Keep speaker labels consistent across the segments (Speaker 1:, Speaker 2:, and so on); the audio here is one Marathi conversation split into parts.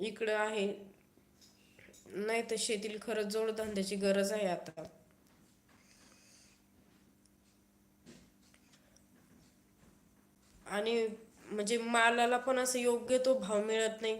Speaker 1: इकडं आहे. नाही तर शेतील खरंच जोडधंद्याची गरज आहे आता. आणि म्हणजे मालाला पण असं योग्य तो भाव मिळत नाही.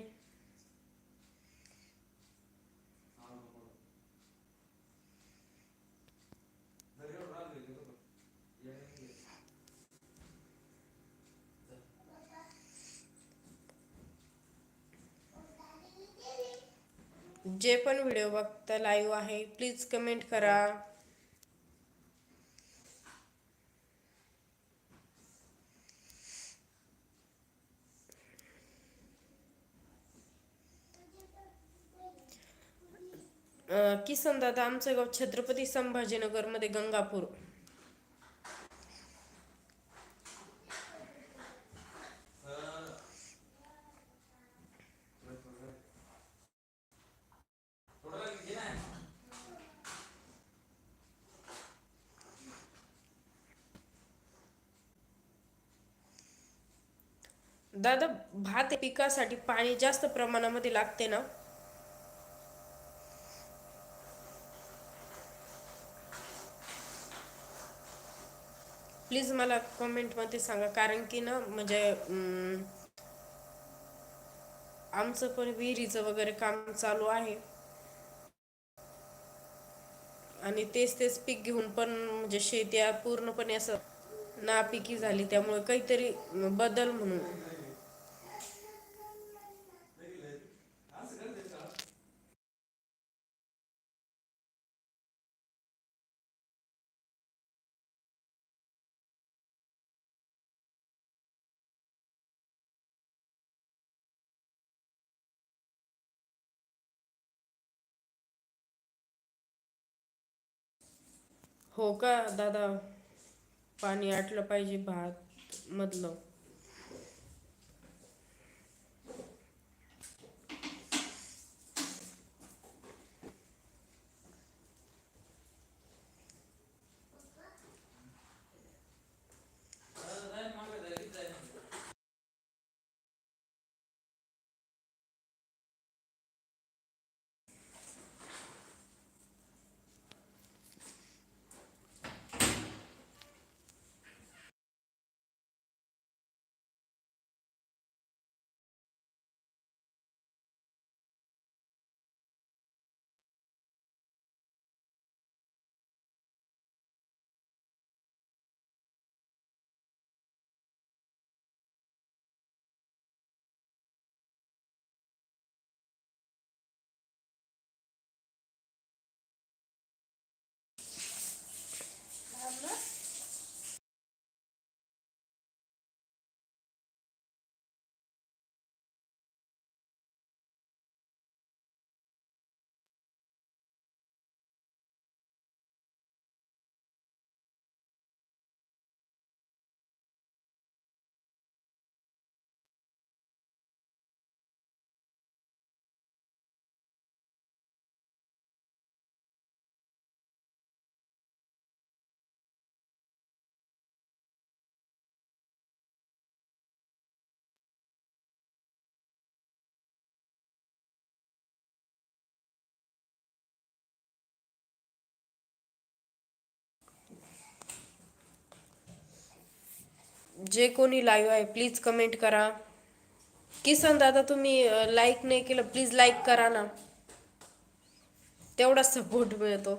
Speaker 1: जे पण व्हिडिओ बघता लाईव्ह आहे प्लीज कमेंट करा. किसन दादा आमचं गाव छत्रपती संभाजीनगरमध्ये गंगापूर. दादा भात पिकासाठी पाणी जास्त प्रमाणामध्ये लागते ना? प्लीज मला कमेंटमध्ये सांगा कारण की ना म्हणजे अं, आमचं पण विहिरीचं वगैरे काम चालू आहे. आणि तेच तेच पीक घेऊन पण म्हणजे शेती पूर्णपणे असं नापिकी झाली त्यामुळे काहीतरी बदल म्हणून. हो का दादा? पाणी आटलं पाहिजे भात मधलं. जे कोणी लाईव्ह आहे प्लीज कमेंट करा. किसन दादा तुम्ही लाईक नाही केलं प्लीज लाईक करा ना. तेवढा सपोर्ट मिळतो.